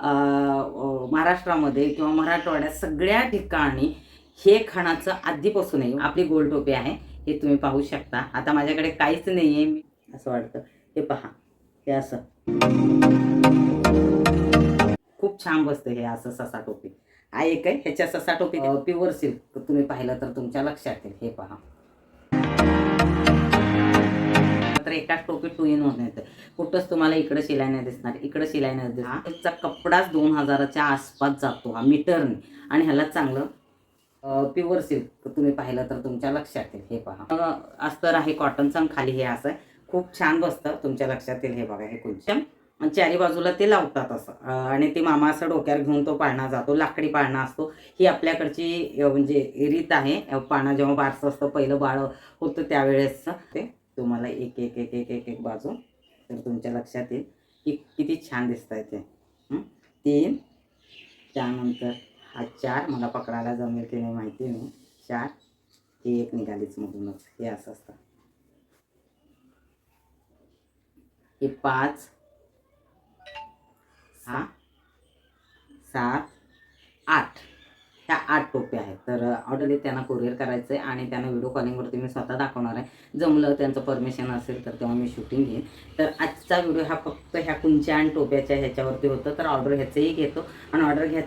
महाराष्ट्रामध्ये किंवा मराठवाड्यात सगळ्या ठिकाणी हे खाण्याचं आधीपासून आहे आपली गोल टोपी आहे हे तुम्ही पाहू शकता. आता माझ्याकडे काहीच नाही आहे असं वाटतं. हे पहा हे असं. खूप छान बसतं हे असं ससा टोपी. आहे काय आहे ह्याच्या ससा टोपी प्युअर सिल्क तुम्ही पाहिलं तर तुमच्या लक्षात येईल. हे पहा. एकाच टोपी टू इन येतं कुठंच तुम्हाला इकडं शिलाई नाही दिसणार इकडं शिलाई नाही दिसणार. त्याचा कपडाच दोन हजाराच्या आसपास जातो हा मीटरने आणि ह्याला चांगलं प्युअर सिल्क तुम्ही पाहिलं तर तुमच्या लक्षात येईल. हे पहा. अस्तर आहे कॉटनचं आणि खाली हे असं आहे. खूप छान बसतं तुमच्या लक्षात येईल हे बघा हे आणि चारी बाजूला ते लावतात असं. आणि ते मामा असं डोक्यावर घेऊन तो पाळणा जातो लाकडी पाळणा असतो. ही आपल्याकडची म्हणजे रीत आहे. पाळणा जेव्हा बारसं असतं पहिलं बाळ होतं त्यावेळेस ते तुम्हाला एक एक एक एक एक एक बाजू. तर तुमच्या लक्षात येईल की किती छान दिसत आहे ते तीन त्यानंतर हा चार मला पकडायला जमेल की नाही माहिती नाही. चार ही एक निघालीच मधूनच. हे असं असतं. हे पाच हा सात आठ. ह्या आठ टोप्या आहेत. तर uh, ऑलरेडी त्यांना कुरिअर करायचं आहे आणि त्यांना व्हिडिओ कॉलिंगवरती मी स्वतः दाखवणार आहे. जमलं त्यांचं परमिशन असेल तर तेव्हा मी शूटिंग घेईन. तर आजचा व्हिडिओ हा फक्त ह्या कुंच्या आणि टोप्याच्या ह्याच्यावरती होतं. तर ऑर्डर ह्याचंही घेतो. आणि ऑर्डर घ्या